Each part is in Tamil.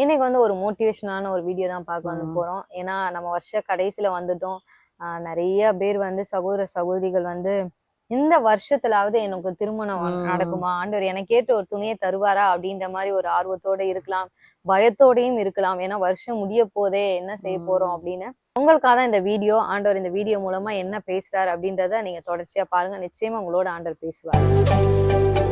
இன்னைக்கு வந்து ஒரு மோட்டிவேஷனான ஒரு வீடியோ தான் பார்க்க வந்து போறோம். ஏன்னா நம்ம வருஷ கடைசியில வந்துட்டோம். நிறைய பேர் வந்து சகோதர சகோதரிகள் வந்து இந்த வருஷத்துலாவது எனக்கு திருமணம். நடக்குமா? ஆண்டவர் எனக்கு ஏற்ற ஒரு துணையை தருவாரா? அப்படின்ற மாதிரி ஒரு ஆர்வத்தோட இருக்கலாம். பயத்தோடையும் இருக்கலாம். ஏன்னா வருஷம் முடிய போதே என்ன செய்ய போறோம். அப்படின்னு. உங்களுக்காக தான் இந்த வீடியோ ஆண்டவர் இந்த வீடியோ மூலமா என்ன பேசுறாரு அப்படின்றத நீங்க தொடர்ச்சியா பாருங்க. நிச்சயமா உங்களோட ஆண்டவர் பேசுவார்.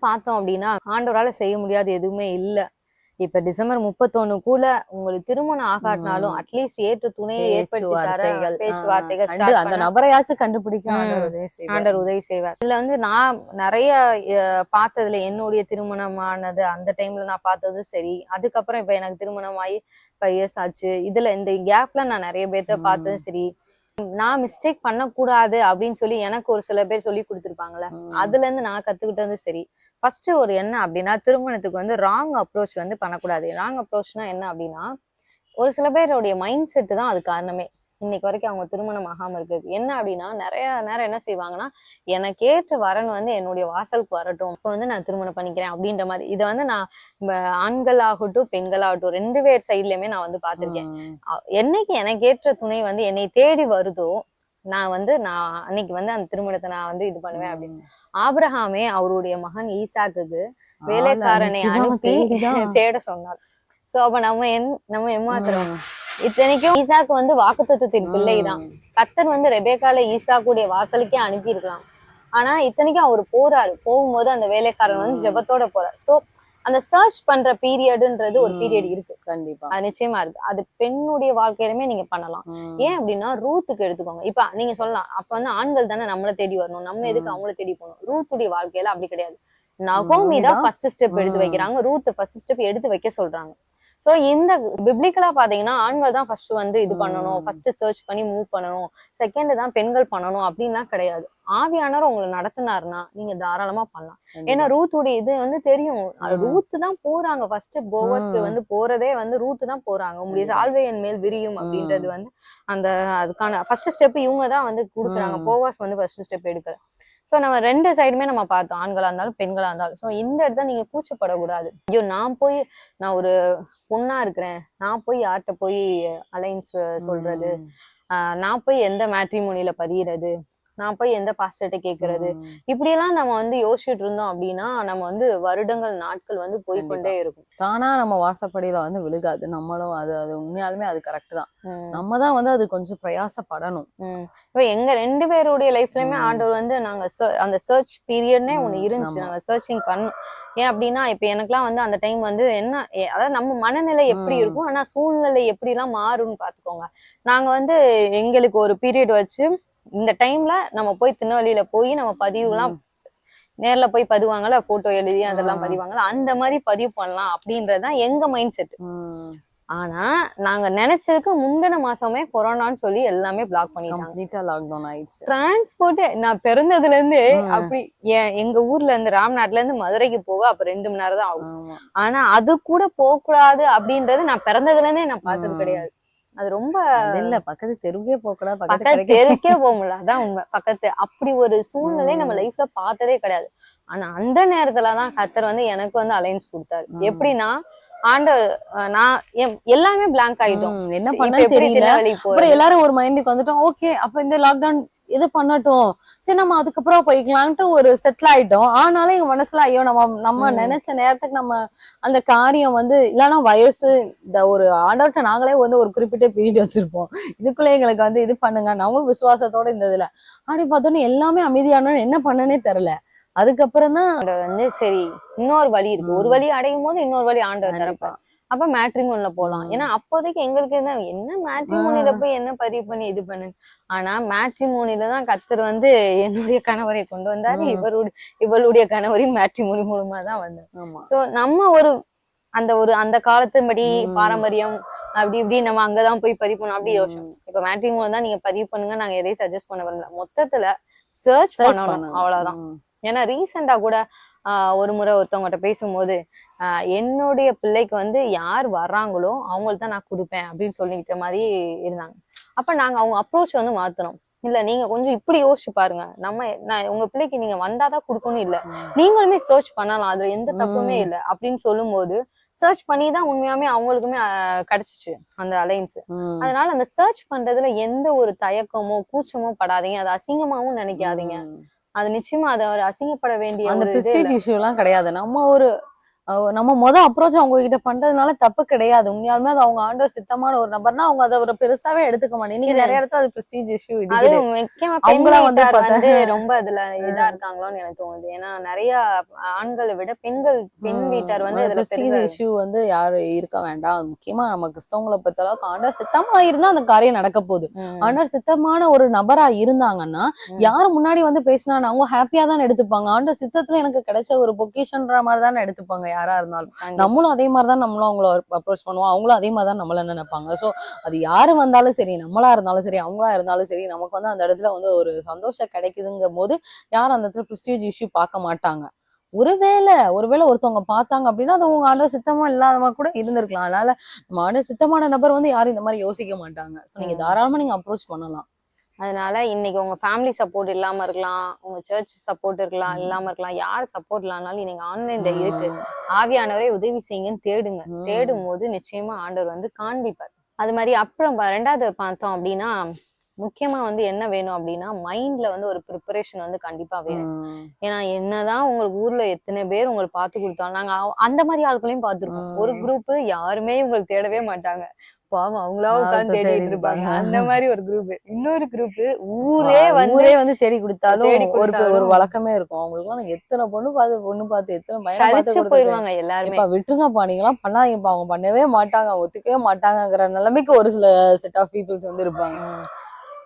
பார்த்தோம் அப்படின்னா ஆண்டவரால செய்ய முடியாது எதுவுமே இல்லை. இப்ப டிசம்பர் முப்பத்தொன்னுக்குள்ள உங்களுக்கு திருமணம் ஆகாட்டினாலும். அட்லீஸ்ட் ஏற்ற துணையை ஏற்படுத்தி தர பேச்சுவார்த்தைகள் அந்த நபரையாச்சும் கண்டுபிடிக்க ம். ஆண்டவர் உதவி செய்வார். இதுல வந்து நான் நிறைய பார்த்ததுல என்னுடைய திருமணமானது அந்த டைம்ல நான் பார்த்ததும் சரி அதுக்கப்புறம் இப்ப எனக்கு திருமணம் ஆகி ஃபைவ் இயர்ஸ் ஆச்சு இதுல இந்த கேப்ல நான் நிறைய பேர்த்த. பார்த்ததும் சரி நான் மிஸ்டேக் பண்ணக்கூடாது அப்படின்னு சொல்லி எனக்கு ஒரு சில பேர் சொல்லி கொடுத்துருப்பாங்கல்ல ம். அதுல இருந்து நான் கத்துக்கிட்டது சரி ஃபர்ஸ்ட் ஒரு என்ன அப்படின்னா திருமணத்துக்கு வந்து ராங் அப்ரோச் வந்து பண்ணக்கூடாது. ராங் அப்ரோச்னா என்ன அப்படின்னா ஒரு சில பேருடைய மைண்ட் செட்டு தான் அது காரணமே. இன்னைக்கு வரைக்கும் அவங்க திருமணம் ஆகாம இருக்கு என்ன அப்படின்னா நிறைய நேரம் என்ன செய்வாங்கன்னா எனக்கு ஏற்ற வரன் வந்து என்னுடைய வாசலுக்கு வரட்டும். இப்போ வந்து நான் திருமணம் பண்ணிக்கிறேன் அப்படின்ற மாதிரி. இதை வந்து நான் ஆண்களாகட்டும் பெண்களாகட்டும் ரெண்டு பேர் சைட்லயுமே நான் வந்து பார்த்திருக்கேன். என்னைக்கு எனக்கு ஏற்ற துணை வந்து என்னை தேடி வருதோ நான் வந்து நான் அன்னைக்கு வந்து அந்த திருமணத்தை நான் வந்து இது பண்ணுவேன் அப்படின்னு. ஆபிரகாமே அவருடைய மகன் ஈசாக்குக்கு வேலைக்காரனை அனுப்பி. தேட சொன்னார். சோ அப்ப நம்ம என் நம்ம ஏமாத்துறோம். இத்தனைக்கும் ஈசாக்கு வந்து வாக்குத்தத்தத்தின் பிள்ளைதான். கத்தர் வந்து ரெபேக்கால ஈசாக்குடைய வாசலுக்கே அனுப்பி இருக்கலாம் ஆனா இத்தனைக்கும் அவர் போறாரு. போகும்போது அந்த வேலைக்காரன் வந்து. ஜெபத்தோட போறார். சோ அந்த சர்ச் பண்ற பீரியடுன்றது ஒரு. பீரியட் இருக்கு. கண்டிப்பா. அது நிச்சயமா இருக்கு. அது பெண்ணுடைய வாழ்க்கையிலுமே நீங்க பண்ணலாம். ஏன் அப்படின்னா ரூத்துக்கு எடுத்துக்கோங்க. இப்ப நீங்க சொல்லலாம் அப்ப வந்து ஆண்கள் தானே நம்மள தேடி வரணும். நம்ம எதுக்கு. அவங்கள தேடி போகணும்? ரூத்துடைய வாழ்க்கையில அப்படி கிடையாது. நகோமி தான் ஃபர்ஸ்ட் ஸ்டெப் எடுத்து. வைக்கிறாங்க. ரூத் ஃபர்ஸ்ட் ஸ்டெப் எடுத்து வைக்க சொல்றாங்க. சோ இந்த பிப்ளிக்கலா பாத்தீங்கன்னா ஆண்கள் தான் ஃபர்ஸ்ட் வந்து இது பண்ணணும். ஃபர்ஸ்ட் சர்ச் பண்ணி மூவ் பண்ணணும். செகண்ட் தான் பெண்கள் பண்ணணும் அப்படின்லாம் கிடையாது. ஆவியானவர் உங்களை நடத்தினாருன்னா நீங்க தாராளமா பண்ணலாம். ஏன்னா ரூத்துடைய இது வந்து தெரியும். ரூத் தான் போறாங்க ஃபர்ஸ்ட் போவஸ்க்கு. வந்து போறதே வந்து ரூத் தான் போறாங்க உங்களுடைய கண்டிப்பா. சால்வை என் மேல் விரியும் அப்படின்றது. வந்து அந்த அதுக்கான ஃபர்ஸ்ட் ஸ்டெப் இவங்க தான் வந்து கொடுக்குறாங்க. போவாஸ் வந்து ஃபர்ஸ்ட் ஸ்டெப் எடுக்கல சோ நம்ம ரெண்டு சைடுமே நம்ம பார்த்தோம் ஆண்களா இருந்தாலும் பெண்களா இருந்தாலும் சோ இந்த இடத்துல நீங்க கூச்சப்படக்கூடாது ஐயோ நான் போய் நான் ஒரு பொண்ணா இருக்கிறேன் நான் போய் யார்கிட்ட போய் அலைன்ஸ் சொல்றது நான் போய் எந்த மேட்ரிமோனில பதியறது நான் போய் எந்த பாஸ்டர்ட்ட கேக்குறது? ம். இப்படியெல்லாம் நம்ம வந்து யோசிச்சுட்டு இருந்தோம் அப்படின்னா நம்ம வந்து வருடங்கள் நாட்கள் வந்து போய்க்கொண்டே இருக்கும். தானா நம்ம வாசப்படியில வந்து விழுகாது. நம்மளும் அது அது உண்மையாலுமே அது கரெக்ட் தான். நம்ம தான் வந்து அது கொஞ்சம் பிரயாசப்படணும். இப்ப எங்க ரெண்டு பேருடைய லைஃப்லயுமே. ஆண்டவர் வந்து நாங்க அந்த சர்ச் பீரியட்னே ஒண்ணு இருந்துச்சு. நாங்க சர்ச்சிங் பண்ணோம். ஏன் அப்படின்னா இப்ப எனக்குலாம் வந்து அந்த டைம் வந்து என்ன அதாவது நம்ம மனநிலை எப்படி. இருக்கும்? ஆனா சூழ்நிலை எப்படி எல்லாம் மாறும்னு பாத்துக்கோங்க. நாங்க வந்து எங்களுக்கு ஒரு பீரியட் வச்சு இந்த டைம்ல நம்ம போய் திருநெல்வேலியில போய் நம்ம பதிவுலாம். நேர்ல போய் பதிவாங்கல்ல போட்டோ எழுதி அதெல்லாம் ஆ. பதிவாங்கல்ல அந்த மாதிரி பதிவு பண்ணலாம் அப்படின்றதுதான் எங்க மைண்ட் செட். ஆனா நாங்க நினைச்சதுக்கு முந்தின மாசமே கொரோனான்னு சொல்லி எல்லாமே பிளாக் பண்ணிட்டாங்க லாக்டவுன் ஆயிடுச்சு டிரான்ஸ்போர்ட் நான் பிறந்ததுல இருந்து. அப்படி எங்க ஊர்ல இருந்து ராம்நாட்ல இருந்து மதுரைக்கு போக அப்ப ரெண்டு மணி நேரம் தான் ஆகும். ஆனா அது கூட போக கூடாது அப்படின்றது நான் பிறந்ததுல இருந்தே நான் பார்த்தது. கிடையாது அது ரொம்ப இல்ல பக்கத்து தெருவுக்கே போக கூடாது பக்கத்து தெருக்கே போக முடியல அதான் உண்மை. பக்கத்து அப்படி ஒரு சூழ்நிலை நம்ம. லைஃப்ல பார்த்ததே கிடையாது. ஆனா அந்த நேரத்துலதான் கத்தர் வந்து எனக்கு வந்து அலைன்ஸ் கொடுத்தாரு. எப்படின்னா ஆண்ட நான் எல்லாமே blank ஆயிட்டோம். என்ன பண்ண தெரியல. அப்புறம் எல்லாரும் ஒரு மைண்டுக்கு வந்துட்டோம். ஓகே அப்ப இந்த லாக்டவுன் இது பண்ணட்டும். சரி நம்ம அதுக்கப்புறம் போய்க்கலான்ட்டு ஒரு செட்டில் ஆயிட்டோம். ஆனாலும் எங்க மனசுல ஐயோ நம்ம நம்ம. நினைச்ச நேரத்துக்கு நம்ம அந்த காரியம் வந்து இல்லைன்னா வயசு இந்த ஒரு ஆண்டவர்கிட்ட நாங்களே வந்து ஒரு குறிப்பிட்ட பீரியட் வச்சிருப்போம். இதுக்குள்ள எங்களுக்கு வந்து இது பண்ணுங்க. நாங்களும் விசுவாசத்தோட இந்த இதுல. அப்படி பார்த்தோன்னே எல்லாமே அமைதியான என்ன பண்ணனே தெரியல. அதுக்கப்புறம் தான் வந்து சரி இன்னொரு வழி இருக்கு. ஒரு. வழி அடையும் போது இன்னொரு வழி ஆண்டவர் கண்டிப்பா. அப்ப மேட்ரிமோன்ல போலாம். ஏன்னா அப்போதைக்கு எங்களுக்கு என்ன என்ன மேட்ரிமோனில. போய் என்ன பதிவு பண்ணி இது பண்ணு ஆனா மேட்ரிமோனில தான் கத்தர் வந்து என்னுடைய கணவரை கொண்டு வந்தாரு. இவருடைய இவளுடைய கணவரையும் மேட்ரிமோனி மூலமா தான் வந்தார் சோ நம்ம ஒரு அந்த ஒரு அந்த காலத்தின்படி. பாரம்பரியம் அப்படி இப்படி நம்ம அங்கதான் போய் பதிவு பண்ணணும் அப்படி யோசிச்சோம் இப்ப மேட்ரிமோன் தான் நீங்க பதிவு பண்ணுங்க நாங்க எதையும் சஜஸ்ட் பண்ண வரல மொத்தத்துல சர்ச் பண்ணணும். அவ்வளவுதான். ஏன்னா ரீசெண்டா கூட ஒரு முறை ஒருத்தவங்ககிட்ட பேசும்போது என்னுடைய பிள்ளைக்கு வந்து யார் வர்றாங்களோ அவங்களுக்கு தான் நான் கொடுப்பேன் அப்படின்னு சொல்லிக்கிட்ட மாதிரி இருந்தாங்க. அப்ப நாங்க அவங்க அப்ரோச் வந்து மாத்தணும் இல்ல நீங்க கொஞ்சம் இப்படி யோசிச்சு பாருங்க. நம்ம நான் உங்க பிள்ளைக்கு நீங்க வந்தாதான் கொடுக்கணும் இல்ல. நீங்களுமே சர்ச் பண்ணலாம். அதுல எந்த தப்புமே. இல்ல அப்படின்னு சொல்லும்போது சர்ச் பண்ணி தான் உண்மையாமே அவங்களுக்குமே கிடைச்சிச்சு அந்த அலைன்ஸ். அதனால அந்த சர்ச் பண்றதுல எந்த ஒரு தயக்கமோ கூச்சமோ படாதீங்க. அது அசிங்கமாவும் நினைக்காதீங்க. அது நிச்சயமா அது ஒரு அசிங்கப்பட வேண்டிய அந்த பிரிஸ்டேஜ். இஷ்யூ எல்லாம் கிடையாது நம்ம ஒரு நம்ம முத அப்ரோச் அவங்க கிட்ட பண்றதுனால தப்பு கிடையாது. உண்மையாலுமே அது அவங்க ஆண்டவர் சித்தமான ஒரு நபர்னா அவங்க அதை ஒரு பெருசாவே எடுத்துக்க நீங்க இல்ல. நிறைய இடத்துல அது பிரிஸ்டீஜ் இஷ்யூ அது முக்கியமா வந்து ரொம்ப அதுல இதா இருக்காங்களோன்னு எனக்கு தோணுது. ஏன்னா நிறைய ஆண்களை விட பெண்கள் பெண் வீட்டார் வந்து இதுல பிரஸ்டீஜ் இஷ்யூ வந்து யாரும் இருக்க வேண்டாம். முக்கியமா நம்ம கிறிஸ்தவங்களை பொறுத்த அளவுக்கு ஆண்டவர் சித்தமா இருந்தா அந்த காரியம் நடக்க போகுது. ஆண்டவர் சித்தமான ஒரு நபரா இருந்தாங்கன்னா. யாரு முன்னாடி வந்து பேசினா அவங்க ஹாப்பியா தான் எடுத்துப்பாங்க. ஆண்டவர் சித்தத்துல எனக்கு கிடைச்ச ஒரு பொக்கிஷன்ற மாதிரி தானே எடுத்துப்பாங்க. யாரா இருந்தாலும். நம்மளும் அதே மாதிரி தான் நம்மளும் அவங்கள அப்ரோச் பண்ணுவோம். அவங்களும் அதே மாதிரி தான் நம்மள நினைப்பாங்க. சோ அது யாரு வந்தாலும் சரி நம்மளா இருந்தாலும் சரி அவங்களா இருந்தாலும் சரி நமக்கு வந்து அந்த இடத்துல வந்து ஒரு சந்தோஷம் கிடைக்குதுங்கிற போது யாரும் அந்த இடத்துல ப்ரெஸ்டீஜ் இஷ்யூ பார்க்க மாட்டாங்க. ஒருவேளை ஒருவேளை ஒருத்தவங்க பார்த்தாங்க அப்படின்னா அது உங்க ஆண்டவர் சித்தமா இல்லாதவங்க கூட இருந்திருக்கலாம். அதனால நம்ம ஆண்டவர் சித்தமான நபர் வந்து யாரும் இந்த மாதிரி யோசிக்க மாட்டாங்க. சோ நீங்க. தாராளமா நீங்க அப்ரோச் பண்ணலாம். அதனால இன்னைக்கு உங்க ஃபேமிலி சப்போர்ட் இல்லாம இருக்கலாம் உங்க சர்ச் சப்போர்ட் இருக்கலாம். இல்லாம இருக்கலாம் யார் சப்போர்ட் இல்லைனாலும் இன்னைக்கு ஆன்லைன்ல இருக்கு ஆவியானவரே உதவி செய்யுங்கன்னு தேடுங்க. தேடும் போது நிச்சயமா ஆண்டவர் வந்து காண்பிப்பார் அது மாதிரி அப்புறம் ரெண்டாவது பார்த்தோம் அப்படின்னா முக்கியமா வந்து என்ன வேணும் அப்படின்னா மைண்ட்ல வந்து ஒரு ப்ரிப்பரேஷன் வந்து கண்டிப்பா வேணும். ஏன்னா என்னதான் உங்களுக்கு ஊர்ல எத்தனை பேர் உங்களுக்கு பார்த்து கொடுத்தாலும் நாங்க அந்த மாதிரி ஆட்களையும் பார்த்திருக்கோம். ஒரு குரூப் யாருமே உங்களுக்கு தேடவே மாட்டாங்க பாவம் அவங்களா உட்காந்து தேடிட்டு இருப்பாங்க. அந்த மாதிரி ஒரு குரூப் இன்னொரு குரூப் ஊரே ஊரே வந்து தேடி கொடுத்தாலும் ஒரு ஒரு வழக்கமே இருக்கும். அவங்களுக்கு எல்லாம் எத்தனை பொண்ணு பார்த்து பொண்ணு பார்த்து எத்தனை பையனை. போயிருவாங்க எல்லாருமே. இப்ப விட்டுருங்கப்பா நீங்களாம் பண்ணாதீங்கப்பா. அவங்க பண்ணவே மாட்டாங்க ஒத்துக்கவே மாட்டாங்கங்கிற நிலைமைக்கு ஒரு சில செட் ஆஃப் பீப்புள்ஸ் வந்து இருப்பாங்க.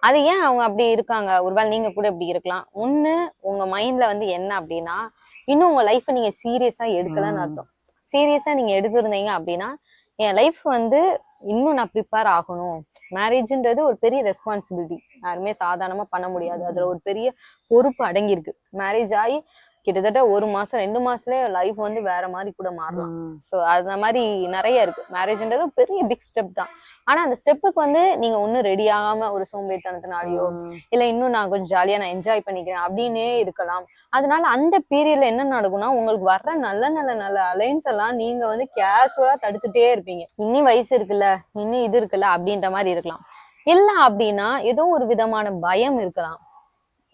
அது ஏன் அவங்க அப்படி இருக்காங்க? ஒருவேளை நீங்க கூட இப்படி இருக்கலாம். ஒண்ணு உங்க மைண்ட்ல வந்து என்ன அப்படின்னா இன்னும் உங்க லைஃப் நீங்க சீரியஸா எடுக்கலன்னு. அர்த்தம். சீரியஸா நீங்க எடுத்திருந்தீங்க அப்படின்னா என் லைஃப் வந்து இன்னும் நான் ப்ரிப்பேர் ஆகணும். மேரேஜ்ன்றது ஒரு பெரிய ரெஸ்பான்சிபிலிட்டி யாருமே சாதாரணமா பண்ண முடியாது. அதுல ஒரு பெரிய பொறுப்பு அடங்கியிருக்கு. மேரேஜ் ஆகி கிட்டத்தட்ட ஒரு மாசம் ரெண்டு மாசத்துலயே லைஃப் வந்து வேற மாதிரி கூட மாறலாம். ஸோ அந்த மாதிரி நிறைய இருக்கு. மேரேஜ்ன்றது பெரிய பிக் ஸ்டெப் தான். ஆனா அந்த ஸ்டெப்புக்கு வந்து நீங்க ஒன்னும் ரெடி ஆகாம ஒரு சோம்பேறித்தனத்தினாலயோ. இல்ல இன்னும் நான் கொஞ்சம் ஜாலியா நான் என்ஜாய் பண்ணிக்கிறேன் அப்படின்னே இருக்கலாம். அதனால அந்த பீரியட்ல என்ன நடக்கும்னா உங்களுக்கு வர்ற நல்ல நல்ல நல்ல அலைன்ஸ் எல்லாம் நீங்க வந்து கேஷுவலா தடுத்துட்டே இருப்பீங்க. இன்னும் வயசு இருக்குல்ல இன்னும் இது இருக்குல்ல அப்படின்ற மாதிரி இருக்கலாம். இல்ல அப்படின்னா ஏதோ ஒரு விதமான பயம் இருக்கலாம்.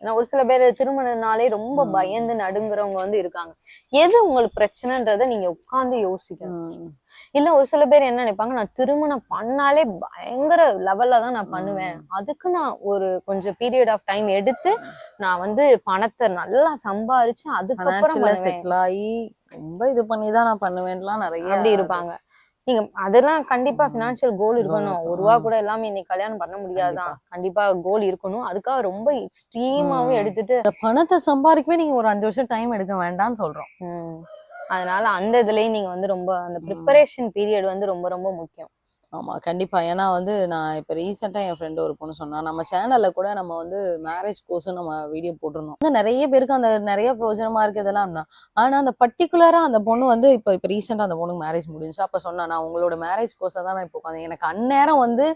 ஏன்னா ஒரு சில பேர் திருமணனாலே ரொம்ப. பயந்து நடுங்குறவங்க வந்து இருக்காங்க. எது உங்களுக்கு பிரச்சனைன்றத நீங்க உட்கார்ந்து யோசிக்கணும். இல்ல ஒரு சில பேர் என்ன நினைப்பாங்க நான் திருமணம் பண்ணாலே பயங்கர லெவல்ல தான் நான் பண்ணுவேன். அதுக்கு நான் ஒரு கொஞ்சம் பீரியட் ஆஃப் டைம் எடுத்து நான் வந்து பணத்தை நல்லா சம்பாரிச்சு அதுக்கப்புறம் செட்டில் ஆகி ரொம்ப இது பண்ணி தான் நான் பண்ணுவேன்லாம் நிறைய அப்படி இருப்பாங்க. நீங்க அதெல்லாம் கண்டிப்பா. பினான்சியல் கோல் இருக்கணும். ஒரு ரூபா. கூட எல்லாமே இன்னைக்கு கல்யாணம் பண்ண முடியாதுதான் கண்டிப்பா கோல் இருக்கணும் அதுக்காக ரொம்ப எக்ஸ்ட்ரீமாவும். எடுத்துட்டு பணத்தை சம்பாதிக்கவே நீங்க ஒரு அஞ்சு வருஷம் டைம் எடுக்க வேண்டாம்னு சொல்றோம் அதனால அந்த இதுலயும் நீங்க வந்து ரொம்ப அந்த ப்ரிப்பரேஷன் பீரியட் வந்து ரொம்ப ரொம்ப முக்கியம் ஆமா கண்டிப்பா. ஏன்னா வந்து நான் இப்போ ரீசெண்டாக என் ஃப்ரெண்டு ஒரு பொண்ணு சொன்னால் நம்ம சேனலில் கூட நம்ம வந்து மேரேஜ் கோர்ஸ் நம்ம வீடியோ போட்டிருந்தோம். வந்து நிறைய பேருக்கு அந்த நிறைய பிரோஜனமாக இருக்கு இதெல்லாம் ஆனால் அந்த பர்டிகுலராக அந்த பொண்ணு வந்து இப்போ இப்போ ரீசெண்டாக அந்த பொண்ணுக்கு மேரேஜ் முடிஞ்சு அப்போ சொன்னா நான் உங்களோட மேரேஜ் கோர்ஸை தான் நான் இப்போ உட்காந்து எனக்கு அந்நேரம் வந்து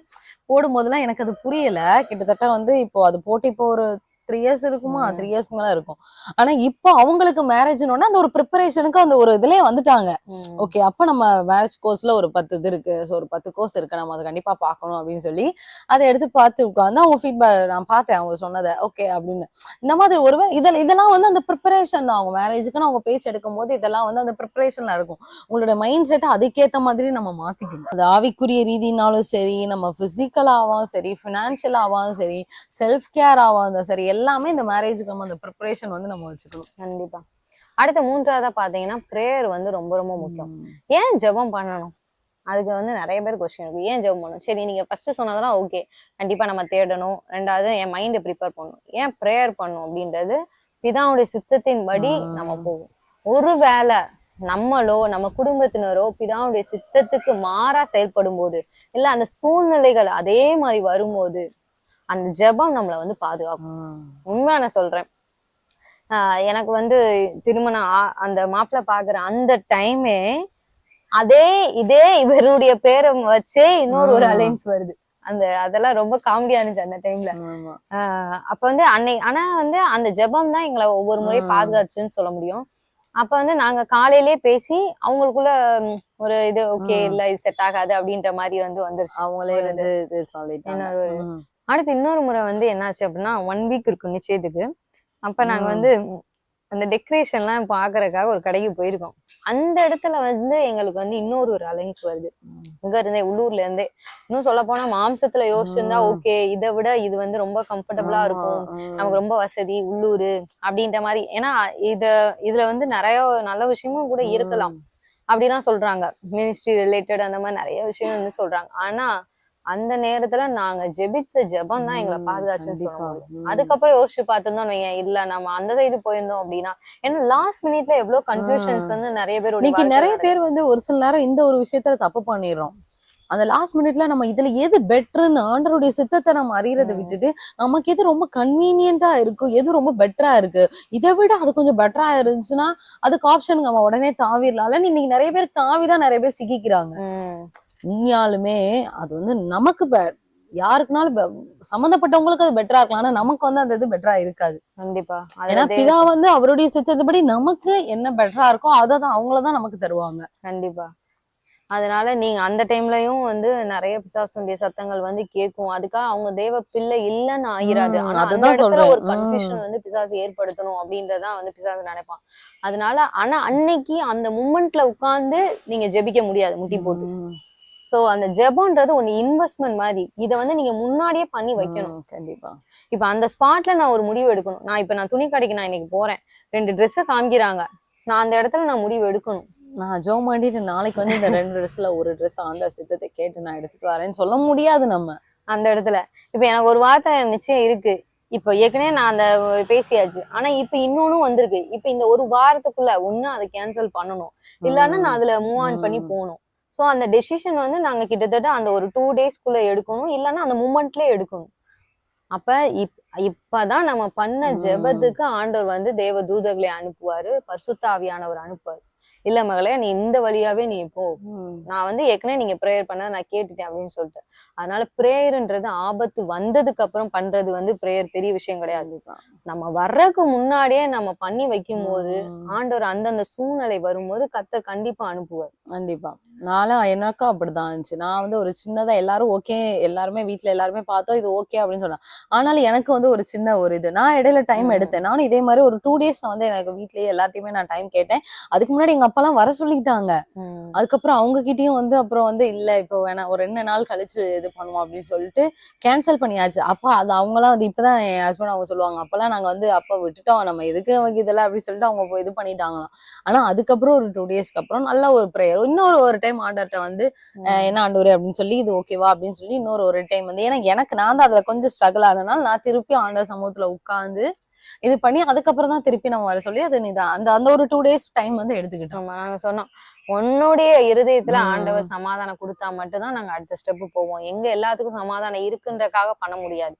போடும்போதெல்லாம் எனக்கு அது புரியல. கிட்டத்தட்ட வந்து இப்போ அது போட்டு இப்போ ஒரு த்ரீ இயர்ஸ் இருக்குமா. த்ரீ இயர்ஸ்க்கு மேல இருக்கும். ஆனா இப்போ அவங்களுக்கு மேரேஜ்னு அந்த ஒரு ப்ரிப்பரேஷனுக்கு அந்த ஒரு இதுலயே வந்துட்டாங்க. ஓகே அப்ப நம்ம மேரேஜ் கோர்ஸ்ல ஒரு பத்து இது இருக்கு. ஸோ ஒரு பத்து கோர்ஸ் இருக்கு. நம்ம அதை கண்டிப்பா பார்க்கணும் அப்படின்னு சொல்லி அதை எடுத்து பார்த்து உட்காந்து அவங்க ஃபீட்பேக் நான் பார்த்தேன். அவங்க சொன்னதை. ஓகே அப்படின்னு. இந்த மாதிரி ஒரு இதெல்லாம் இதெல்லாம் வந்து அந்த ப்ரிப்பரேஷன் தான். அவங்க மேரேஜுக்குன்னு அவங்க பேச்சு எடுக்கும் போது இதெல்லாம் வந்து அந்த ப்ரிப்பரேஷன்ல இருக்கும். உங்களோட மைண்ட் செட்டை அதுக்கேத்த மாதிரி நம்ம மாத்திக்கணும். அது ஆவிக்குரிய ரீதினாலும் சரி நம்ம பிசிக்கலாவும் சரி ஃபினான்ஷியலாவும் சரி செல்ஃப் கேர் ஆகும் சரி எல்லாமே இந்த மேரேஜுக்கு நம்ம அந்த ப்ரிப்பரேஷன் வந்து நம்ம வச்சுக்கணும். கண்டிப்பா. அடுத்த மூன்றாவதா பாத்தீங்கன்னா பிரேயர் வந்து ரொம்ப ரொம்ப முக்கியம். ஏன் ஜெபம் பண்ணணும்? அதுக்கு வந்து நிறைய பேர் கொஸ்டின் இருக்கு. ஏன் ஜெபம் பண்ணணும்? சரி நீங்க ஃபர்ஸ்ட் சொன்னதெல்லாம் ஓகே கண்டிப்பா நம்ம தேடணும். ரெண்டாவது என் மைண்டை ப்ரிப்பேர் பண்ணணும். ஏன் ப்ரேயர் பண்ணணும் அப்படின்றது பிதாவுடைய சித்தத்தின் படி. நம்ம போவோம் ஒருவேளை நம்மளோ நம்ம குடும்பத்தினரோ பிதாவுடைய சித்தத்துக்கு மாறா செயல்படும் போது இல்ல அந்த சூழ்நிலைகள் அதே மாதிரி வரும்போது அந்த ஜெபம் நம்மளை வந்து பாதுகாக்கும். உம் உண்மையா நான் சொல்றேன். எனக்கு வந்து திருமணம் அந்த மாப்பிள்ளை பாக்குற அந்த டைமே அதே இதே இவருடைய பேரை வச்சே இன்னொரு ஒரு. அலைன்ஸ் வருது. அந்த அதெல்லாம் ரொம்ப காமெடியா இருந்துச்சு அந்த டைம்ல அப்ப வந்து அன்னை ஆனா வந்து அந்த ஜெபம் தான் எங்களை ஒவ்வொரு முறை ம். பாதுகாச்சுன்னு சொல்ல முடியும். அப்ப வந்து நாங்க காலையிலேயே பேசி அவங்களுக்குள்ள ஒரு இது ஓகே. இல்ல இது செட் ஆகாது அப்படின்ற மாதிரி வந்து வந்துருச்சு. அவங்களே வந்து அடுத்து இன்னொரு முறை வந்து என்னாச்சு அப்படின்னா ஒன் வீக் இருக்கும் நிச்சயத்துக்கு. அப்ப நாங்க. வந்து அந்த டெக்கரேஷன்லாம் பாக்குறதுக்காக ஒரு கடைக்கு போயிருக்கோம். அந்த இடத்துல வந்து எங்களுக்கு வந்து இன்னொரு ஒரு அலைன்ஸ் வருது. இங்க இருந்தே உள்ளூர்ல இருந்தே. இன்னும் சொல்ல போனா மாம்சத்துல யோசிச்சிருந்தா. ஓகே இதை விட இது வந்து ரொம்ப கம்ஃபர்டபுளா இருக்கும். நமக்கு ரொம்ப வசதி உள்ளூர் அப்படின்ற மாதிரி. ஏன்னா இத இதுல வந்து நிறைய நல்ல விஷயமும் கூட இருக்கலாம். அப்படிலாம் சொல்றாங்க. மினிஸ்ட்ரி ரிலேட்டட் அந்த மாதிரி நிறைய விஷயம் வந்து சொல்றாங்க. ஆனா அந்த நேரத்துல நாங்க ஜெபித்த ஜெபம் தான் எங்களை பாதுகாச்சுன்னு சொல்ல முடியும். அதுக்கப்புறம் யோசிச்சு பார்த்திருந்தோம் வைங்க இல்ல நம்ம அந்த சைடு போயிருந்தோம் அப்படின்னா ஏன்னா லாஸ்ட் மினிட்ல எவ்வளவு கன்ஃபியூஷன்ஸ் வந்து நிறைய பேர் இன்னைக்கு நிறைய பேர் வந்து ஒரு சில நேரம் இந்த ஒரு விஷயத்துல தப்பு பண்ணிடுறோம். அந்த லாஸ்ட் மினிட்ல நம்ம இதுல எது பெட்டர்னு ஆண்டருடைய சித்தத்தை நம்ம அறியறதை. விட்டுட்டு நமக்கு எது ரொம்ப கன்வீனியன்டா இருக்கு எது ரொம்ப பெட்டரா இருக்கு இதை விட அது கொஞ்சம் பெட்டரா இருந்துச்சுன்னா அதுக்கு ஆப்ஷன் நம்ம உடனே தாவிடலாம்ல. இன்னைக்கு நிறைய பேர் தாவிதான் நிறைய பேர் சிக்கிக்கிறாங்க. உண்மையாலுமே அது வந்து நமக்கு யாருக்குனாலும் சம்மந்தப்பட்டவங்களுக்கு அது பெட்டரா இருக்கலாம். ஆனா நமக்கு வந்து அந்த இது பெட்டரா இருக்காது. கண்டிப்பா. ஏன்னா பிதா வந்து அவருடைய சித்தத்துப்படி நமக்கு என்ன பெட்டரா இருக்கோ அதை தான் அவங்களதான் நமக்கு தருவாங்க. கண்டிப்பா. அதனால நீங்க அந்த டைம்லயும் வந்து நிறைய பிசாசுடைய சத்தங்கள் வந்து கேட்கும். அதுக்காக அவங்க தேவ பிள்ளை இல்லைன்னு ஆகிராது ம், ஆனா. ஒரு கன்ஃபியூஷன் வந்து பிசாசு ஏற்படுத்தணும் அப்படின்றதான் வந்து பிசாசு நினைப்பான். அதனால ஆனா அன்னைக்கு அந்த மூமெண்ட்ல உட்கார்ந்து நீங்க ஜெபிக்க முடியாது முட்டி போட்டு. சோ அந்த ஜெபம்ன்றது ஒன்னு இன்வெஸ்ட்மெண்ட் மாதிரி. இதை வந்து நீங்க முன்னாடியே பண்ணி வைக்கணும். கண்டிப்பா. இப்ப அந்த ஸ்பாட்ல நான் ஒரு முடிவு எடுக்கணும். நான் இப்ப நான் துணி கடைக்கு நான் இன்னைக்கு போறேன். ரெண்டு ட்ரெஸ்ஸை காமிக்கிறாங்க. நான் அந்த இடத்துல நான் முடிவு எடுக்கணும். நான் ஜோ மாண்டிட்டு நாளைக்கு வந்து இந்த ரெண்டு ட்ரெஸ்ல ஒரு ட்ரெஸ் ஆண்ட சித்தத்தை கேட்டு நான் எடுத்துட்டு வரேன்னு சொல்ல முடியாது நம்ம. அந்த இடத்துல. இப்ப எனக்கு ஒரு வார்த்தை நிச்சயம் இருக்கு. இப்ப ஏற்கனவே நான் அந்த பேசியாச்சு. ஆனா இப்ப இன்னொன்னும் வந்திருக்கு. இப்ப இந்த ஒரு வாரத்துக்குள்ள ஒண்ணு அதை கேன்சல் பண்ணணும். இல்லைன்னா நான் அதுல மூவ் ஆன் பண்ணி. போகணும். சோ அந்த டெசிஷன் வந்து நாங்க கிட்டத்தட்ட அந்த ஒரு டூ டேஸ்க்குள்ள எடுக்கணும். இல்லைன்னா அந்த மூமெண்ட்லயே எடுக்கணும். அப்ப இப் இப்பதான் நம்ம பண்ண. ஜெபத்துக்கு ஆண்டவர் வந்து தேவ தூதர்களை அனுப்புவாரு பரிசுத்த ஆவியானவர் அனுப்புவாரு. இல்ல மகளே நீ இந்த வழியாவே நீ போ. நான் வந்து ஏற்கனவே நீங்க ப்ரேயர் பண்ண நான் கேட்டுட்டேன் அப்படின்னு சொல்லிட்டு. அதனால ப்ரேயர்ன்றது ஆபத்து வந்ததுக்கு அப்புறம் பண்றது வந்து ப்ரேயர் பெரிய விஷயம் கிடையாது. நம்ம வர்றதுக்கு முன்னாடியே நம்ம பண்ணி வைக்கும் போது ஆண்டவர் அந்தந்த சூழ்நிலை வரும்போது கத்தர் கண்டிப்பா அனுப்புவார். கண்டிப்பா. நானும் எனக்கும் அப்படிதான் இருந்துச்சு. நான் வந்து ஒரு சின்னதா எல்லாரும் ஓகே எல்லாருமே வீட்ல எல்லாருமே பார்த்தோம் இது ஓகே அப்படின்னு சொன்னாங்க. ஆனாலும் எனக்கு வந்து ஒரு சின்ன ஒரு இது. நான் இடையில டைம். எடுத்தேன். நானும் இதே மாதிரி ஒரு டூ டேஸ் வந்து எனக்கு வீட்லயே எல்லாத்தையுமே நான் டைம் கேட்டேன். அதுக்கு முன்னாடி எங்க அப்பா எல்லாம் வர சொல்லிட்டாங்க அதுக்கப்புறம் அவங்க கிட்டயும் வந்து அப்புறம் வந்து இல்ல இப்போ வேணாம் ஒரு ரெண்டு நாள் கழிச்சு இது பண்ணுவோம் அப்படின்னு சொல்லிட்டு கேன்சல் பண்ணியாச்சு. அப்ப அது அவங்கலாம் வந்து இப்பதான் என் ஹஸ்பண்ட் அவங்க சொல்லுவாங்க அப்பெல்லாம் நாங்க வந்து அப்ப விட்டுட்டோம் நம்ம எதுக்கு நமக்கு இதெல்லாம் அப்படின்னு சொல்லிட்டு அவங்க போய் இது பண்ணிட்டாங்களாம். ஆனா அதுக்கப்புறம் ஒரு டூ டேஸ்க்கு அப்புறம் நல்ல ஒரு ப்ரேயர் இன்னொரு ஒரு டைம் ஆண்டர்ட்ட வந்து என்ன ஆண்டவரே? அப்படின்னு சொல்லி இது ஓகேவா அப்படின்னு சொல்லி இன்னொரு ஒரு டைம் வந்து ஏன்னா எனக்கு நான் தான் அதுல கொஞ்சம் ஸ்ட்ரகிள் ஆனதுனால நான் திருப்பி ஆண்டவர் சமூகத்துல உட்கார்ந்து இது பண்ணி அதுக்கப்புறம் தான் திருப்பி நம்ம வர சொல்லி அது நீ அந்த அந்த ஒரு டூ டேஸ் டைம் வந்து எடுத்துக்கிட்டோம். நாங்க சொன்னோம். உன்னுடைய இருதயத்துல. ஆண்டவர் சமாதானம் கொடுத்தா மட்டும்தான் நாங்க அடுத்த ஸ்டெப் போவோம். எங்க எல்லாத்துக்கும் சமாதானம் இருக்குன்றக்காக பண்ண முடியாது.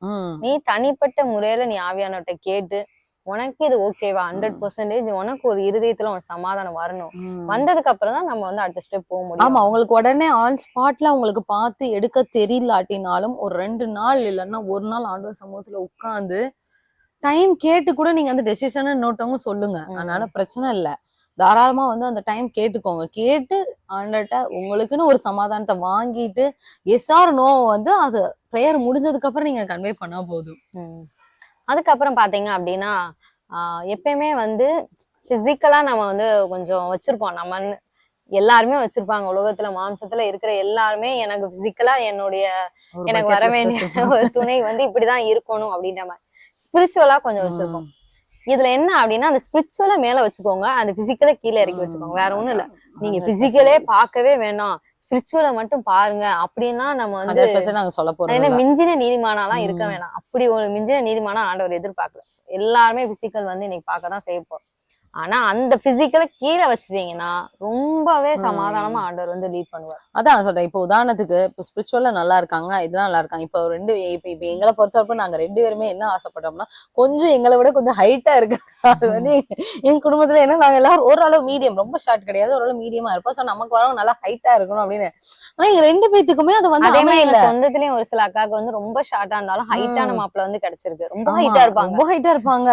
நீ தனிப்பட்ட முறையில நீ ஆவியானவர்கிட்ட கேட்டு உனக்கு இது ஓகேவா ஹண்ட்ரட் பர்சன்டேஜ் உனக்கு ஒரு இருதயத்துல உனக்கு சமாதானம் வரணும். வந்ததுக்கு அப்புறம் தான் நம்ம வந்து அடுத்த ஸ்டெப் போக முடியும். ஆமா உங்களுக்கு உடனே ஆன் ஸ்பாட்ல உங்களுக்கு பார்த்து எடுக்க தெரியலாட்டினாலும் ஒரு ரெண்டு நாள் இல்லைன்னா ஒரு நாள் ஆண்டவர் சமூகத்துல உட்கார்ந்து டைம் கேட்டு கூட நீங்க அந்த டெசிஷன் நோட்டவங்க சொல்லுங்க. அதனால பிரச்சனை இல்ல. தாராளமா வந்து அந்த டைம் கேட்டுக்கோங்க. கேட்டு ஆண்டர்ட்ட உங்களுக்குன்னு ஒரு சமாதானத்தை வாங்கிட்டு எஸ் ஆர் நோ வந்து அது ப்ரேயர் முடிஞ்சதுக்கு அப்புறம் நீங்க கன்வே பண்ணா போதும். அதுக்கப்புறம் பாத்தீங்க அப்படின்னா ஆஹ் எப்பயுமே வந்து பிசிக்கலா நம்ம வந்து கொஞ்சம் வச்சிருப்போம். நம்ம எல்லாருமே வச்சிருப்பாங்க. உலகத்துல மாம்சத்துல இருக்கிற எல்லாருமே எனக்கு பிசிக்கலா என்னுடைய எனக்கு வர வேண்டிய. ஒரு துணை வந்து இப்படிதான் இருக்கணும் அப்படின்ற மாதிரி. ஸ்பிரிச்சுவலா கொஞ்சம் வச்சிருப்போம் இதுல என்ன அப்படின்னா அந்த ஸ்பிரிச்சுவல மேல வச்சுக்கோங்க. அந்த பிசிக்கல கீழே இறக்கி வச்சுக்கோங்க. வேற ஒண்ணும் இல்ல. நீங்க 100% பிசிக்கலே பார்க்கவே வேணாம். ஸ்பிரிச்சுவல மட்டும் பாருங்க அப்படின்னா நம்ம வந்து 100% நாங்க சொல்ல போறோம் மிஞ்சின நீதிமானாலாம் இருக்க. வேணாம். அப்படி ஒரு மிஞ்சின நீதிமானா ஆண்டவர் எதிர்பார்க்கல. எல்லாருமே பிசிக்கல் வந்து இன்னைக்கு பார்க்க தான் செய்ய போறோம். ஆனா அந்த பிசிக்கல கீழே வச்சிட்டீங்கன்னா ரொம்பவே சமாதானமா ஆண்டவர் வந்து லீட் பண்ணுவார். அதான் சொல்றேன். இப்போ உதாரணத்துக்கு இப்போ ஸ்பிரிச்சுவல்ல நல்லா இருக்காங்க இதெல்லாம் நல்லா இருக்காங்க. இப்போ ரெண்டு இப்ப இப்ப எங்களை பொறுத்தவரைக்கும் நாங்க ரெண்டு பேருமே என்ன ஆசைப்பட்டோம்னா கொஞ்சம் எங்களை விட கொஞ்சம் ஹைட்டா இருக்கு அது வந்து எங்க குடும்பத்துல என்ன நாங்க எல்லாரும் ஓரளவு மீடியம் ரொம்ப ஷார்ட் கிடையாது ஓரளவு மீடியமா இருப்போம். சோ நமக்கு வரவங்க நல்லா ஹைட்டா இருக்கணும் அப்படின்னு. ஆனா எங்க ரெண்டு பேத்துக்குமே அது வந்து அதே மாதிரி சொந்தத்திலயும் ஒரு சில அக்காவுக்கு வந்து ரொம்ப ஷார்ட்டா இருந்தாலும் ஹைட்டான. மாப்பிள்ள வந்து கிடைச்சிருக்கு. ரொம்ப ஹைட்டா இருப்பாங்க. ரொம்ப ஹைட்டா இருப்பாங்க.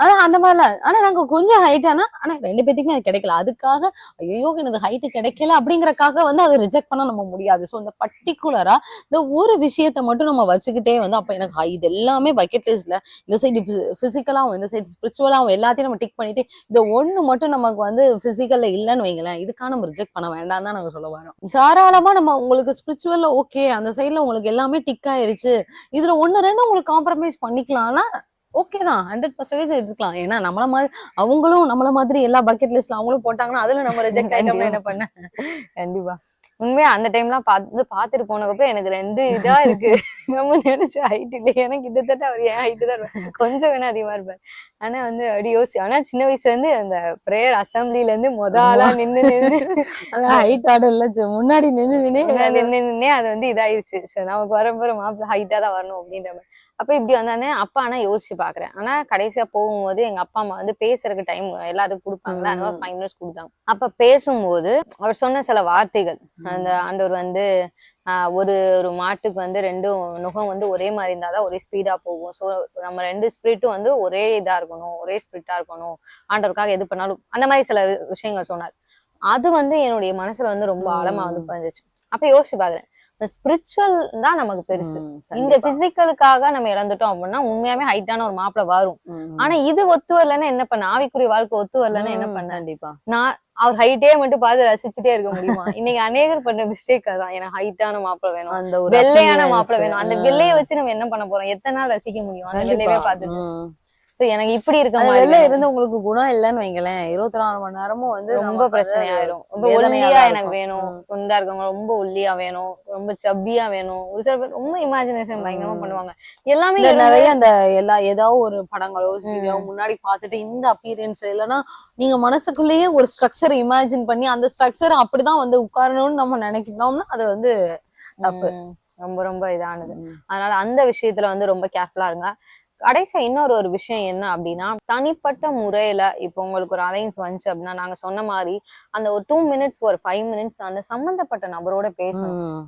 ஆனா அந்த மாதிரிலாம் ஆனா நாங்க கொஞ்சம் ஹைட்டானா ஆனா ரெண்டு பேத்துக்குமே அது கிடைக்கல. அதுக்காக ஐயோ எனக்கு ஹைட் கிடைக்கல அப்படிங்கறக்காக வந்து அதை ரிஜெக்ட் பண்ண நம்ம முடியாது. சோ இந்த பர்டிகுலரா இந்த ஒரு விஷயத்த மட்டும் நம்ம வச்சுக்கிட்டே வந்து அப்ப எனக்கு இது எல்லாமே பக்கெட் லிஸ்ட்ல இந்த சைடு பிசிக்கலாவும் இந்த சைடு ஸ்பிரிச்சுவலாவும் எல்லாத்தையும் நம்ம டிக் பண்ணிட்டு இந்த ஒண்ணு மட்டும் நமக்கு வந்து பிசிக்கல்ல இல்லைன்னு வைங்களேன் இதுக்காக நம்ம ரிஜெக்ட் பண்ண வேண்டாம் தான் நாங்க சொல்ல வரோம். தாராளமா நம்ம உங்களுக்கு ஸ்பிரிச்சுவல்ல ஓகே அந்த சைடுல உங்களுக்கு எல்லாமே டிக் ஆயிருச்சு. இதுல ஒன்னு ரெண்டு உங்களுக்கு காம்ப்ரமைஸ் பண்ணிக்கலாம்னா ஓகே தான் ஹண்ட்ரட் பர்சன்டேஜ் எடுத்துக்கலாம். ஏன்னா நம்மள மாதிரி அவங்களும் நம்மள மாதிரி எல்லா பக்கெட் லிஸ்ட்ல அவங்களும் போட்டாங்கன்னா அதுல நம்ம ரிஜெக்ட் ஆயிட்டோம்னா என்ன பண்ண? கண்டிப்பா. உண்மையா அந்த டைம்லாம் பார்த்து பார்த்துட்டு போனதுக்கப்புறம் எனக்கு ரெண்டு இதா இருக்கு. நம்ம நினைச்ச ஹைட் இல்லை எனக்கு கிட்டத்தட்ட அவர் ஏன் ஹைட்டு தான் இருப்பார் கொஞ்சம் வேணா அதிகமா இருப்பார். ஆனா வந்து அப்படி யோசி ஆனா சின்ன வயசுல இருந்து அந்த ப்ரேயர் அசம்பிளில இருந்து மொத ஆளா நின்னு நின்னு ஹைட் ஆடல முன்னாடி நின்னு நின்னு நின்னு நின்னே அது வந்து இதாயிருச்சு. சரி நமக்கு வரப்போற மாப்பிள்ள ஹைட்டா தான் வரணும் அப்படின்ற மாதிரி. அப்ப இப்படி வந்தானே அப்பா ஆனா யோசிச்சு பாக்குறேன். ஆனா கடைசியா போகும்போது எங்க அப்பா அம்மா வந்து பேசுறதுக்கு டைம் எல்லாத்துக்கும் கொடுப்பாங்களா அந்த மாதிரி ஃபைவ் மினிட்ஸ் கொடுத்தாங்க அப்ப பேசும்போது அவர் சொன்ன சில வார்த்தைகள் அந்த ஆண்டவர் வந்து ஒரு ஒரு மாட்டுக்கு வந்து ரெண்டும் நுகம் வந்து ஒரே மாதிரி இருந்தாதான் ஒரே ஸ்பீடா போகும். ஸோ நம்ம ரெண்டு ஸ்பிரிட்டும் வந்து ஒரே இதா இருக்கணும் ஒரே ஸ்பிரிட்டா இருக்கணும். ஆண்டவருக்காக எது பண்ணாலும் அந்த மாதிரி சில விஷயங்கள் சொன்னார். அது வந்து என்னுடைய மனசுல வந்து ரொம்ப ஆழமா வந்து. பதிஞ்சிச்சு அப்ப யோசிச்சு பாக்குறேன். ஸ்பிரிச்சுவல் தான் நமக்கு பெருசு. இந்த. பிசிக்கலுக்காக நம்ம இழந்துட்டோம் அப்படின்னா உண்மையாவே ஹைட்டான ஒரு மாப்பிள வரும். ஆனா இது ஒத்து வரலன்னா என்ன பண்ண ஆவிக்குரிய வாழ்க்கை ஒத்து வரலன்னா என்ன பண்ண? கண்டிப்பா. நான் அவர் ஹைட்டே மட்டும் பார்த்து ரசிச்சுட்டே இருக்க முடியுமா? இன்னைக்கு அநேகர் பண்ண மிஸ்டேக் அதான். எனக்கு ஹைட்டான மாப்பிள வேணும். அந்த வெள்ளையான மாப்பிள வேணும். அந்த வெள்ளைய வச்சு நம்ம என்ன பண்ண போறோம்? எத்தனை நாள் ரசிக்க முடியும்? அந்த வெள்ளையவே. பார்த்துட்டு. சோ எனக்கு இப்படி இருக்க மாதிரி. இருந்து உங்களுக்கு குணம் இல்லைன்னு வைங்களேன் இருபத்தி நாலு மணி நேரமும் வந்து ரொம்ப பிரச்சனை ஆயிரும் ரொம்ப ஒல்லியா எனக்கு. வேணும். குண்டா இருக்கவங்க ரொம்ப ஒல்லியா வேணும் ரொம்ப சப்பியா வேணும் ஒரு சில பேர் ரொம்ப இமேஜினேஷன் பயங்கரமா. பண்ணுவாங்க எல்லாமே நிறைய அந்த எல்லா ஏதாவது ஒரு படங்களோ. வீடியோ முன்னாடி பார்த்துட்டு இந்த அப்பீரியன்ஸ் இல்லைன்னா நீங்க மனசுக்குள்ளேயே ஒரு ஸ்ட்ரக்சர் இமேஜின் பண்ணி அந்த ஸ்ட்ரக்சர் அப்படிதான் வந்து உட்காரணும்னு நம்ம நினைக்கிறோம்னா அது வந்து தப்பு. ரொம்ப ரொம்ப இதானது அதனால அந்த விஷயத்துல வந்து ரொம்ப கேர்ஃபுல்லா இருங்க கடைசியா இன்னொரு ஒரு விஷயம் என்ன அப்படின்னா தனிப்பட்ட முறையில இப்போ உங்களுக்கு ஒரு அலைன்ஸ் வந்துச்சு அப்படின்னா நாங்க சொன்ன மாதிரி அந்த ஒரு டூ மினிட்ஸ் ஒரு ஃபைவ் மினிட்ஸ் அந்த சம்பந்தப்பட்ட நபரோட பேசணும்.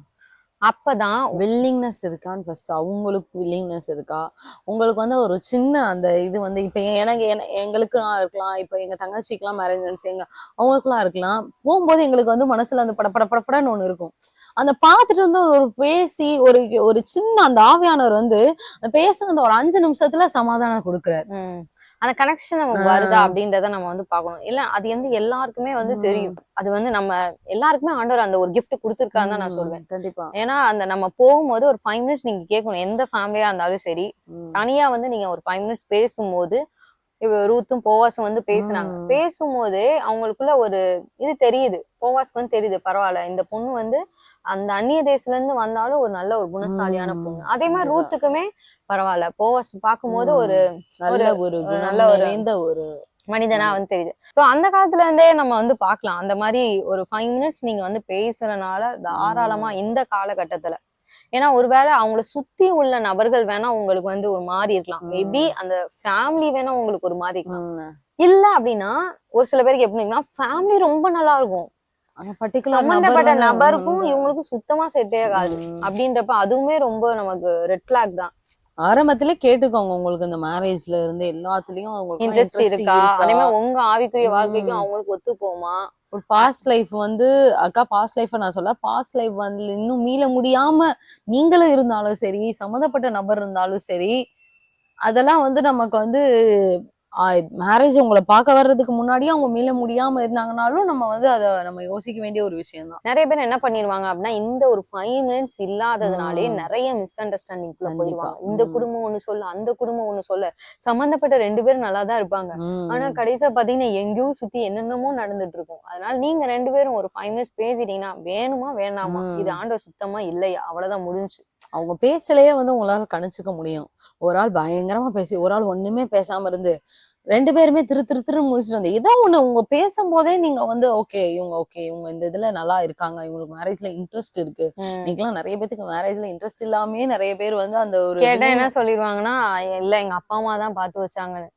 அப்பதான் வில்லிங்னஸ் இருக்கான்னு ஃபர்ஸ்ட் அவங்களுக்கு வில்லிங்னஸ் இருக்கா? உங்களுக்கு வந்து ஒரு சின்ன அந்த இது வந்து இப்ப எனக்கு என- எங்களுக்குலாம் இருக்கலாம் இப்ப எங்க தங்கச்சிக்கெல்லாம் மேரேஜ் எங்க அவங்களுக்குலாம் இருக்கலாம். போகும்போது எங்களுக்கு வந்து மனசுல அந்த பட பட படப்படன்னு ஒண்ணு இருக்கும். அந்த பார்த்துட்டு வந்து ஒரு பேசி ஒரு ஒரு சின்ன அந்த ஆவியானவர் வந்து பேசுன அந்த ஒரு அஞ்சு நிமிஷத்துல சமாதானம் கொடுக்குறாரு. அந்த கனெக்ஷன் ஆ. வருதா அப்படின்றத நம்ம வந்து பார்க்கணும். இல்ல அது வந்து எல்லாருக்குமே வந்து. தெரியும். அது வந்து நம்ம எல்லாருக்குமே ஆண்டவர் அந்த ஒரு gift கொடுத்துருக்கான்னு தான் நான் சொல்வேன். கண்டிப்பா. ஏன்னா அந்த நம்ம போகும்போது ஒரு ஃபைவ் மினிட்ஸ் நீங்க கேட்கணும். எந்த ஃபேமிலியா இருந்தாலும் சரி. தனியா வந்து நீங்க ஒரு ஃபைவ் மினிட்ஸ் பேசும்போது ரூத்தும் போவாஸும் வந்து பேசுனாங்க. பேசும்போதே அவங்களுக்குள்ள ஒரு இது தெரியுது. போவாஸ்க்கு வந்து தெரியுது பரவாயில்ல. இந்த பொண்ணு வந்து அந்த அந்நிய தேசத்துல இருந்து வந்தாலும் ஒரு நல்ல ஒரு குணசாலியான. பொண்ணு அதே மாதிரி. ரூத்துக்குமே பரவாயில்ல போவாஸ் பார்க்கும்போது. ஒரு நல்ல ஒரு நல்ல ஒரு- ஒரு மனிதனா வந்து தெரியுது சோ அந்த காலத்துல இருந்தே நம்ம வந்து பார்க்கலாம் அந்த மாதிரி ஒரு ஃபைவ் மினிட்ஸ் நீங்க வந்து பேசுறனால தாராளமா இந்த காலகட்டத்துல ஏன்னா ஒருவேளை அவங்கள சுத்தி உள்ள நபர்கள் வேணா உங்களுக்கு வந்து ஒரு மாதிரி இருக்கலாம். மேபி அந்த ஃபேமிலி வேணா உங்களுக்கு ஒரு மாதிரி இருக்கலாம். இல்ல அப்படின்னா ஒரு சில பேருக்கு எப்படி ஃபேமிலி ரொம்ப நல்லா இருக்கும் சம்பந்தப்பட்ட நபருக்கும். இவங்களுக்கும் சுத்தமா செட்டே ஆகாது. அப்படின்றப்ப அதுவுமே ரொம்ப நமக்கு ரெட் ஃபிளாக் தான் ஆரம்பத்திலே கேட்டுக்கோங்க உங்களுக்கு இந்த மேரேஜ்ல இருந்து எல்லாத்துலயும் அவங்களுக்கு இன்ட்ரெஸ்ட் இருக்கா அதே மாதிரி உங்க ஆவிக்குரிய. வாழ்க்கைக்கும் அவங்களுக்கு ஒத்து போமா ஒரு பாஸ்ட் லைஃப் வந்து அக்கா பாஸ்ட் லைஃப் நான் சொல்ல பாஸ்ட் லைஃப் வந்து இன்னும் மீள முடியாம நீங்களும் இருந்தாலும் சரி சம்மந்தப்பட்ட நபர் இருந்தாலும் சரி அதெல்லாம் வந்து நமக்கு வந்து மேரேஜ் உங்களை பார்க்க வர்றதுக்கு முன்னாடியே அவங்க மீள முடியாம இருந்தாங்கனாலும் நம்ம வந்து அதை நம்ம யோசிக்க வேண்டிய ஒரு விஷயம் தான் நிறைய பேர் என்ன பண்ணிருவாங்க அப்படின்னா இந்த ஒரு ஃபைவ் மினிட்ஸ் இல்லாததுனாலே. நிறைய மிஸ் அண்டர்ஸ்டாண்டிங். போயிடுவாங்க இந்த. குடும்பம் ஒண்ணு சொல்ல அந்த குடும்பம் ஒண்ணு சொல்ல சம்பந்தப்பட்ட ரெண்டு பேரும் நல்லா தான் இருப்பாங்க ஆனா கடைசியா பாத்தீங்கன்னா எங்கேயோ சுத்தி என்னென்னமோ நடந்துட்டு இருக்கும் அதனால நீங்க ரெண்டு பேரும் ஒரு ஃபைவ் மினிட்ஸ் பேசிட்டீங்கன்னா வேணுமா வேணாமா. இது ஆண்டவர் சுத்தமா இல்லையா அவ்வளவுதான் முடிஞ்சு அவங்க பேசலையே வந்து உங்களால கணிச்சுக்க முடியும் ஒரு ஆள் பயங்கரமா பேசி ஒரு ஆள் ஒண்ணுமே பேசாம இருந்து ரெண்டு பேருமே திரு திரு திரு முடிச்சுட்டு வந்து ஏதோ ஒண்ணு உங்க பேசும்போதே நீங்க வந்து ஓகே இவங்க ஓகே இவங்க இந்த இதுல நல்லா இருக்காங்க இவங்களுக்கு மேரேஜ்ல இன்ட்ரெஸ்ட் இருக்கு ம். இன்னைக்கெல்லாம் நிறைய பேத்துக்கு மேரேஜ்ல இன்ட்ரெஸ்ட் இல்லாமே நிறைய பேர் வந்து அந்த ஒரு கேட்டா என்ன சொல்லிடுவாங்கன்னா இல்ல எங்க அப்பா அம்மா தான் பார்த்து வச்சாங்கன்னு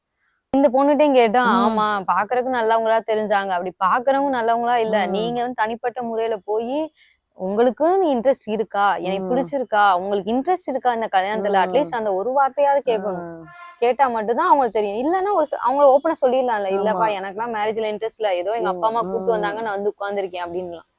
இந்த பொண்ணுட்டையும் கேட்டா. ஆமா பாக்குறதுக்கு நல்லவங்களா தெரிஞ்சாங்க அப்படி பாக்குறவங்க நல்லவங்களா இல்ல. நீங்க வந்து தனிப்பட்ட முறையில போய் உங்களுக்கு இன்ட்ரெஸ்ட் இருக்கா? எனக்கு. பிடிச்சிருக்கா? உங்களுக்கு இன்ட்ரெஸ்ட் இருக்கா இந்த கல்யாணத்துல. அட்லீஸ்ட் அந்த ஒரு வார்த்தையாவது கேட்கணும். கேட்டா மட்டும்தான் அவங்களுக்கு தெரியும். இல்லன்னா ஒரு ச- அவங்க ஓப்பனா சொல்லிடலாம்ல. இல்லப்பா. எனக்குலாம் மேரேஜ்ல இன்ட்ரெஸ்ட் இல்ல. ஏதோ எங்க அப்பா அம்மா. கூப்பிட்டு வந்தாங்க நான் வந்து உட்கார்ந்திருக்கேன் அப்படின்லாம்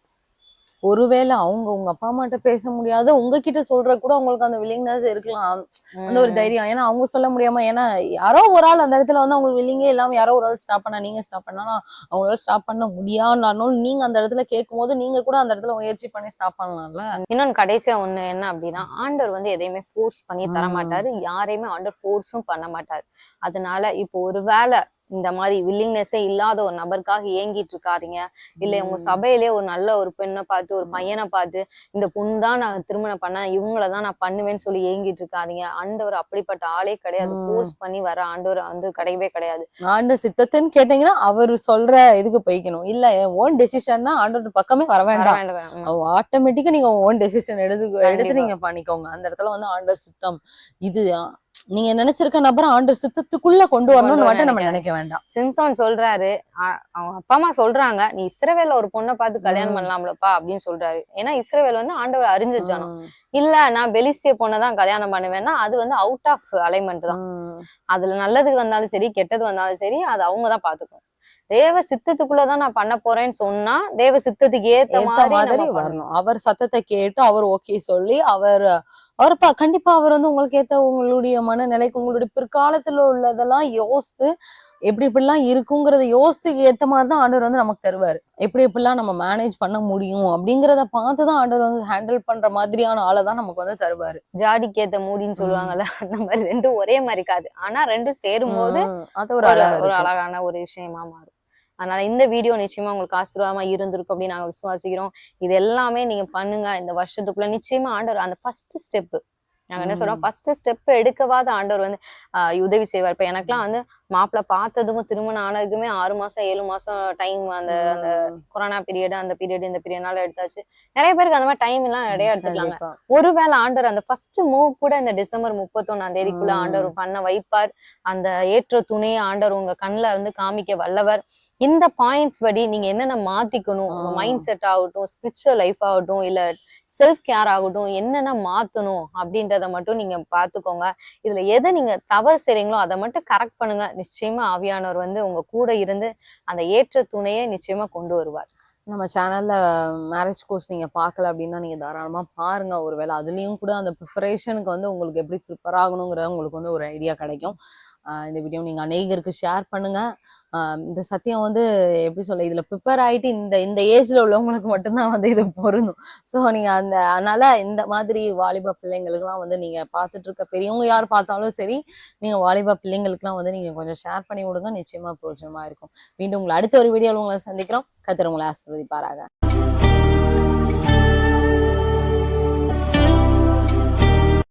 ஒருவேளை அவங்க உங்க அப்பா அம்மாட்ட பேச முடியாத உங்ககிட்ட சொல்ற கூட உங்களுக்கு அந்த வில்லிங்னஸ் இருக்கலாம். அந்த ஒரு தைரியம். ஏன்னா அவங்க சொல்ல முடியாம ஏன்னா யாரோ ஒரு ஆள் அந்த இடத்துல வந்து அவங்களுக்கு வில்லிங்கே இல்லாம யாரோ ஒரு ஆள் ஸ்டாப் பண்ணா நீங்க ஸ்டாப் பண்ணா அவங்களால ஸ்டாப் பண்ண முடியாதுனாலும் நீங்க அந்த இடத்துல கேட்கும் போது நீங்க கூட அந்த இடத்துல முயற்சி பண்ணி ஸ்டாப் பண்ணலாம்ல. இன்னொன்னு கடைசியா ஒண்ணு என்ன அப்படின்னா ஆண்டவர் வந்து எதையுமே ஃபோர்ஸ் பண்ணி தர. மாட்டாரு யாரையுமே ஆண்டவர் ஃபோர்ஸும் பண்ண மாட்டாரு. அதனால இப்போ ஒரு வேளை இந்த மாதிரி வில்லிங்னஸே இல்லாத ஒரு நபருக்காக ஏங்கிட்டு இருக்காதீங்க. இல்ல உங்க. சபையிலே ஒரு நல்ல ஒரு பெண்ணை பார்த்து ஒரு பையனை பார்த்து இந்த பொண்ணு தான் நான் திருமணம் பண்ணேன் இவங்கள தான் நான் பண்ணுவேன்னு சொல்லி ஏங்கிட்டு இருக்காதீங்க. ஆண்டவர் அப்படிப்பட்ட ஆளே கிடையாது. ம். ஃபோர்ஸ் பண்ணி வர ஆண்டவர் வந்து கிடையவே கிடையாது. ஆண்டு சித்தத்துன்னு கேட்டீங்கன்னா அவர் சொல்ற இதுக்கு போய்க்கணும். இல்ல ஓன் டெசிஷன்னா ஆண்டோட பக்கமே வர வேண்டாம். ஆட்டோமேட்டிக்கா நீங்க ஓன் டெசிஷன் எடுத்து எடுத்து. நீங்க பண்ணிக்கோங்க. அந்த இடத்துல வந்து ஆண்டர் சித்தம் இது. நீங்க நினைச்சிருக்க நபரை ஆண்டர் சித்தத்துக்குள்ள கொண்டு வரணும்னு மட்டும் நம்ம. நினைக்க வேண்டாம் சிம்சோன் சொல்றாரு அவங்க அப்பா அம்மா சொல்றாங்க நீ இஸ்ரவேல்ல ஒரு பொண்ணை பார்த்து கல்யாணம். பண்ணலாம்லப்பா அப்படின்னு சொல்றாரு ஏன்னா இஸ்ரவேல் வந்து ஆண்டவர் அறிஞ்சு வச்சானோ ம். இல்ல நான் பெலிசிய பொண்ணை தான் கல்யாணம் பண்ணுவேன்னா அது வந்து அவுட் ஆஃப் அலைன்மெண்ட் தான். அதுல நல்லது வந்தாலும் சரி கெட்டது வந்தாலும் சரி அது அவங்க தான் பாத்துக்கும் தேவ சித்தத்துக்குள்ளதான் நான் பண்ண போறேன்னு சொன்னா தேவ சித்தத்துக்கு ஏத்த மாதிரி வரணும் அவர் சத்தத்தை கேட்டு அவர் ஓகே சொல்லி அவர் அவர் ப- கண்டிப்பா அவர் வந்து உங்களுக்கு ஏத்த உங்களுடைய மனநிலைக்கு உங்களுடைய பிற்காலத்துல உள்ளதெல்லாம் யோசித்து எப்படி இப்படிலாம் இருக்குங்கிறத யோசித்து ஏத்த மாதிரி தான் ஆண்டவர் வந்து நமக்கு தருவாரு. எப்படி எப்படிலாம் நம்ம மேனேஜ் பண்ண முடியும் அப்படிங்கறத பார்த்து தான் ஆண்டவர் வந்து ஹேண்டில் பண்ற மாதிரியான ஆளை தான் நமக்கு வந்து தருவாரு. ஜாடிக்கு ஏத்த மூடின்னு சொல்லுவாங்கல்ல அந்த மாதிரி ரெண்டும் ஒரே மாதிரி இருக்காது. ஆனா ரெண்டும் சேரும் போது அது ஒரு. அழகான ஒரு விஷயமா மாறும். அதனால இந்த வீடியோ நிச்சயமா உங்களுக்கு ஆசீர்வாதமா இருந்திருக்கும் அப்படின்னு நாங்க விசுவாசிக்கிறோம். இது எல்லாமே நீங்க பண்ணுங்க. இந்த வருஷத்துக்குள்ள நிச்சயமா ஆண்டவர் அந்த ஃபர்ஸ்ட் ஸ்டெப் நாங்க என்ன சொல்றோம். ஃபர்ஸ்ட் ஸ்டெப் எடுக்கவாத ஆண்டவர் வந்து உதவி செய்வார். இப்ப எனக்கெல்லாம் வந்து மாப்பிள்ளை பார்த்ததுக்கும் திருமணம் ஆனதுக்குமே ஆறு மாசம் ஏழு மாசம் டைம் அந்த அந்த கொரோனா பீரியட் அந்த பீரியட் இந்த பீரியட்னால எடுத்தாச்சு. நிறைய பேருக்கு அந்த மாதிரி டைம் எல்லாம் நிறைய எடுத்துக்கலாங்க. ஒருவேளை ஆண்டவர் அந்த ஃபர்ஸ்ட் மூவ் கூட இந்த டிசம்பர் முப்பத்தொன்னாம் தேதிக்குள்ள. ஆண்டவர் பண்ண வைப்பார். அந்த ஏற்ற துணையை ஆண்டவர் உங்க கண்ணுல வந்து காமிக்க வல்லவர். இந்த பாயிண்ட்ஸ் படி நீங்க என்னென்ன மாத்திக்கணும்? உங்க. மைண்ட் செட் ஆகட்டும் ஸ்பிரிச்சுவல் லைஃப் ஆகட்டும் இல்ல செல்ஃப் கேர் ஆகட்டும் என்னென்ன மாத்தணும் அப்படின்றத மட்டும் நீங்க பாத்துக்கோங்க. இதுல எதை நீங்க தவறு செய்றீங்களோ அதை மட்டும் கரெக்ட் பண்ணுங்க. நிச்சயமா ஆவியானவர் வந்து உங்க கூட இருந்து அந்த ஏற்ற துணையை நிச்சயமா கொண்டு வருவார். நம்ம சேனல்ல மேரேஜ் கோர்ஸ் நீங்க பார்க்கல அப்படின்னா நீங்க தாராளமா பாருங்க. ஒருவேளை அதுலயும் கூட அந்த ப்ரிப்பரேஷனுக்கு வந்து உங்களுக்கு எப்படி ப்ரிப்பேர் ஆகணுங்கிற உங்களுக்கு வந்து ஒரு ஐடியா கிடைக்கும். இந்த வீடியோ நீங்க அநேகருக்கு ஷேர் பண்ணுங்க. ஆஹ் இந்த சத்தியம் வந்து எப்படி சொல்ல இதுல ப்ரிப்பேர் ஆயிட்டு இந்த இந்த ஏஜ்ல உள்ளவங்களுக்கு மட்டும்தான் வந்து இது பொருந்தும். ஸோ நீங்க அந்த அதனால இந்த மாதிரி வாலிப பிள்ளைங்களுக்குலாம் வந்து நீங்க பார்த்துட்டு இருக்க பெரியவங்க யார் பார்த்தாலும் சரி நீங்க வாலிப பிள்ளைங்களுக்குலாம் வந்து நீங்க கொஞ்சம் ஷேர் பண்ணி விடுங்க நிச்சயமா பிரோஜனமா இருக்கும். மீண்டும் உங்களை அடுத்த ஒரு வீடியோவில் உங்களை சந்திக்கிறோம். கத்திர உங்களை ஆசிர்வதிப்பாராக.